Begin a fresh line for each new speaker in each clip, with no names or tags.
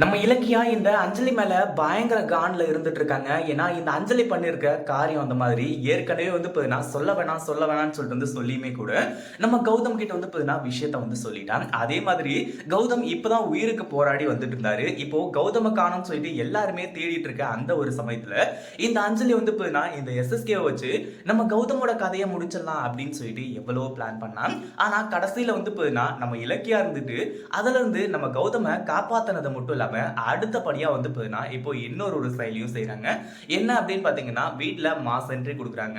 நம்ம இலக்கியா இந்த அஞ்சலி மேல பயங்கர கான்ல இருந்துட்டு இருக்காங்க ஏன்னா இந்த அஞ்சலி பண்ணிருக்க காரியம் அந்த மாதிரி. ஏற்கனவே வந்து பார்த்தீங்கன்னா சொல்ல வேணாம் சொல்ல வேணாம்னு சொல்லிட்டு வந்து சொல்லியுமே கூட நம்ம கௌதம் கிட்ட வந்து பார்த்தீங்கன்னா விஷயத்த வந்து சொல்லிட்டான். அதே மாதிரி கௌதம் இப்பதான் உயிருக்கு போராடி வந்துட்டு இருந்தாரு இப்போ கௌதம காணும்னு சொல்லிட்டு எல்லாருமே தேடிட்டு இருக்க அந்த ஒரு சமயத்துல இந்த அஞ்சலி வந்து பார்த்தீங்கன்னா இந்த எஸ்எஸ்கேவை வச்சு நம்ம கௌதமோட கதையை முடிச்சிடலாம் அப்படின்னு சொல்லிட்டு எவ்வளவோ பிளான் பண்ணான். ஆனா கடைசியில வந்து பார்த்தீங்கன்னா நம்ம இலக்கியா இருந்துட்டு அதுல இருந்து நம்ம கௌதம காப்பாத்தினதை மட்டும் இல்லாம அடுத்தபடியா வந்து பார்த்தீங்கன்னா இப்போ இன்னொரு ஒரு செயலியும் செய்கிறாங்க என்ன அப்படின்னு பாத்தீங்கன்னா வீட்டில் மாஸ் என்ட்ரி கொடுக்குறாங்க.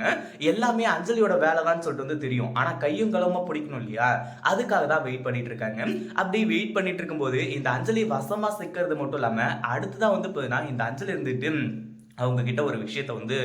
எல்லாமே அஞ்சலியோட வேலை தான் சொல்லிட்டு வந்து தெரியும். ஆனா கையும் களவுமா பிடிக்கணும் இல்லையா? அதுக்காக தான் வெயிட் பண்ணிட்டு இருக்காங்க. அப்படி வெயிட் பண்ணிட்டு இருக்கும்போது இந்த அஞ்சலி வசமா சிக்கிறது மட்டும் இல்லாம அடுத்ததான் வந்து பார்த்தீங்கன்னா இந்த அஞ்சலி இருந்துட்டு அவங்க கிட்ட ஒரு விஷயத்த வந்து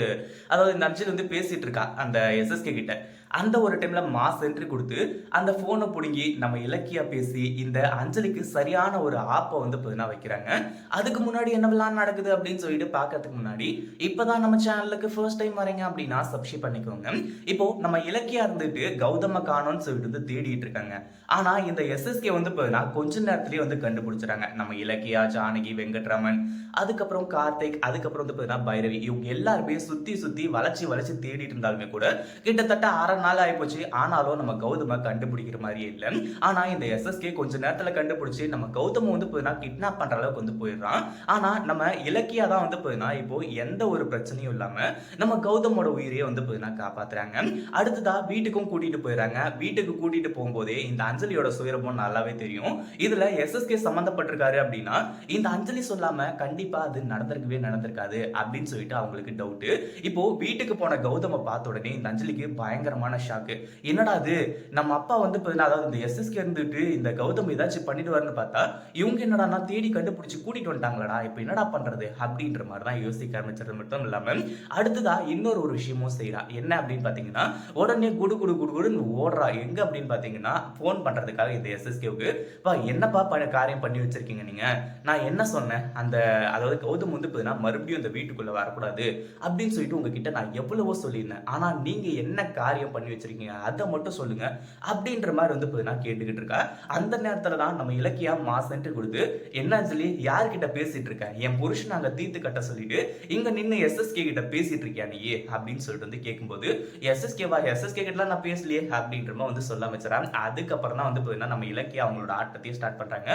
அதாவது இந்த அஞ்சல் வந்து பேசிட்டு இருக்கா அந்த எஸ்எஸ்கே கிட்ட. அந்த ஒரு டைம்ல மாஸ் என்ட்ரி கொடுத்து அந்த போனை பிடுங்கி நம்ம இலக்கியா பேசி இந்த அஞ்சலிக்கு சரியான ஒரு ஆப்பை வந்து பதினா வைக்கிறாங்க. அதுக்கு முன்னாடி என்னவெல்லாம் நடக்குது அப்படின்னு சொல்லிட்டு பார்க்கறதுக்கு முன்னாடி இப்பதான் நம்ம சேனலுக்கு ஃபர்ஸ்ட் டைம் வரீங்க அப்படின்னா சப்ஸ்கிரைப் பண்ணிக்கோங்க. இப்போ நம்ம இலக்கியா இருந்துட்டு கௌதம காணோன்னு சொல்லிட்டு வந்து தேடிட்டு இருக்காங்க. ஆனா இந்த எஸ்எஸ்கே வந்து பார்த்தீங்கன்னா கொஞ்ச நேரத்திலேயே வந்து கண்டுபிடிச்சிட்டாங்க நம்ம இலக்கியா ஜானகி வெங்கட்ராமன் அதுக்கப்புறம் கார்த்திக் அதுக்கப்புறம் வந்து பார்த்தீங்கன்னா பைரவி. இவங்க எல்லாருமே சுத்தி சுத்தி வளைச்சி வளைச்சி தேடிட்டு இருந்தாலுமே கூட கிட்டத்தட்ட அரை நாள் ஆயிப்போச்சு. ஆனாலும் நம்ம கௌதம கண்டுபிடிக்கிற மாதிரியே இல்லை. ஆனா இந்த எஸ்எஸ்கே கொஞ்ச நேரத்துல கண்டுபிடிச்சு நம்ம கௌதம வந்து போதுனா கிட்னாப் பண்ற அளவுக்கு வந்து போயிடுறான். ஆனா நம்ம இலக்கியா தான் வந்து போதுனா இப்போ எந்த ஒரு பிரச்சனையும் இல்லாம நம்ம கௌதமோட உயிரையே வந்து பார்த்தீங்கன்னா காப்பாத்துறாங்க. அடுத்ததா வீட்டுக்கும் கூட்டிட்டு போயிடுறாங்க. வீட்டுக்கு கூட்டிட்டு போகும்போதே இந்த அஞ்சலியோட சுயரமும் நல்லாவே தெரியும். இதுல எஸ்எஸ்கே சம்மந்தப்பட்டிருக்காரு அப்படின்னா இந்த அஞ்சலி சொல்லாம கண்டிப்பா அது நடந்திருக்கவே நடந்திருக்காது. அப்படின்னு சொல்லிட்டு அவங்களுக்கு டவுட்டு இப்போ வீட்டுக்கு போன கௌதம பார்த்த உடனே இந்த அஞ்சலிக்கு பயங்கரமான ஷாக்கு என்னடா அது நம்ம அப்பா வந்து அதாவது இந்த எஸ்எஸ்கே இருந்துட்டு இந்த கௌதம் ஏதாச்சும் பண்ணிடுவாருன்னு பார்த்தா இவங்க என்னடா தேடி கண்டுபிடிச்சு கூட்டிட்டு வந்துட்டாங்களடா இப்போ என்னடா பண்றது? அப்படின்ற மாதிரி தான் யோசிக்க ஆரம்பிச்சது மட்டும் இல்லாம அடுத்ததா இன்னொரு ஒரு விஷயமும் செய்யறா என்ன அப்படின்னு பாத்தீங்கன்னா உடனே குடு குடு குடு குடுன்னு ஓடுறா. எங்க அப்படின்னு பாத்தீங்கன்னா ஃபோன் பண்றதுக்காக இந்த எஸ்எஸ்கேவுக்கு பா என்னப்பா காரியம் பண்ணி வச்சிருக்கீங்க நீங்க? நான் என்ன சொன்னேன்? அந்த அதாவது கௌதம் வந்து மறுபடியும் இந்த வீட்டுக்குள்ள வரக்கூடாது அப்படின்னு சொல்லிட்டு உங்ககிட்ட நான் எவ்வளவோ சொல்லியிருந்தேன். ஆனா நீங்க என்ன காரியம் பண்ணி வச்சிருக்கீங்க அதை மட்டும் சொல்லுங்க அப்படின்ற மாதிரி வந்து இப்போ நான் கேட்டுக்கிட்டு இருக்கேன். அந்த நேரத்துல தான் நம்ம இலக்கியா மாசன்ட்டு கொடுத்து என்ன சொல்லி யார்கிட்ட பேசிட்டு இருக்கேன் என் புருஷன் அங்க தீர்த்து கட்ட சொல்லிட்டு இங்க நின்று எஸ்எஸ்கே கிட்ட பேசிட்டு இருக்கியா நீ? அப்படின்னு சொல்லிட்டு வந்து கேட்கும்போது எஸ்எஸ்கேவா எஸ்எஸ்கே கிட்ட நான் பேசலையே அப்படின்ற மாதிரி வந்து சொல்ல வச்சுறான் அதுக்கப்புறம் தான் வந்து பார்த்தீங்கன்னா நம்ம இலக்கியா அவங்களோட ஆட்டத்தையும் ஸ்டார்ட் பண்ணுறாங்க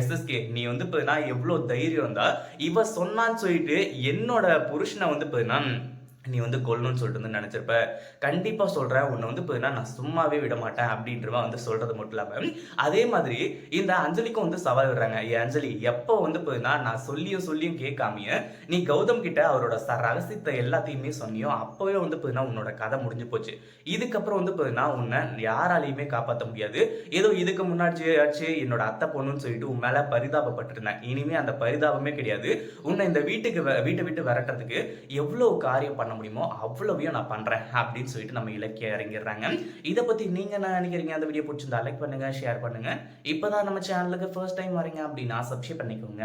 எஸ்எஸ்கே நீ வந்து பார்த்தீங்கன்னா எவ்வளோ தைரியம் இருந்தால் இவ சொன்னான்னு சொல்லிட்டு என்ன என்னோட புருஷனை வந்து பார்த்தீங்கன்னா நீ வந்து கொல்லணும்னு சொல்லிட்டு வந்து நினச்சிருப்ப. கண்டிப்பாக சொல்கிறேன் உன்னை வந்து பார்த்தீங்கன்னா நான் சும்மாவே விட மாட்டேன் அப்படின்றவா வந்து சொல்கிறது மட்டும் இல்லாமல் அதே மாதிரி இந்த அஞ்சலிக்கும் வந்து சவால் விடுறாங்க. ஏ அஞ்சலி எப்போ வந்து பார்த்தீங்கன்னா நான் சொல்லியும் சொல்லியும் கேட்காமைய நீ கௌதம் கிட்ட அவரோட ச ரகசியத்தை எல்லாத்தையுமே சொன்னியோ அப்போவே வந்து பார்த்தீங்கன்னா உன்னோட கதை முடிஞ்சு போச்சு. இதுக்கப்புறம் வந்து பார்த்தீங்கன்னா உன்னை யாராலையுமே காப்பாற்ற முடியாது. ஏதோ இதுக்கு முன்னாடி ஆச்சு என்னோட அத்தை பொண்ணுன்னு சொல்லிட்டு உன் மேலே பரிதாபப்பட்டிருந்தேன். இனிமே அந்த பரிதாபமே கிடையாது. உன்னை இந்த வீட்டுக்கு வ- வீட்டை விட்டு விரட்டுறதுக்கு எவ்வளோ காரியம் பண்ண முடியுமோ அவ்வளவையும் நான் பண்றேன் அப்படின்னு சொல்லிட்டு நம்ம இலக்கிய இறங்கிடுறாங்க இதை பத்தி நீங்க என்ன நினைக்கிறீங்க? அந்த வீடியோ பிடிச்சிருந்தா லைக் பண்ணுங்க ஷேர் பண்ணுங்க. இப்பதான் நம்ம சேனலுக்கு ஃபர்ஸ்ட் டைம் வரீங்க அப்படின்னா சப்ஸ்கிரைப் பண்ணிக்கோங்க.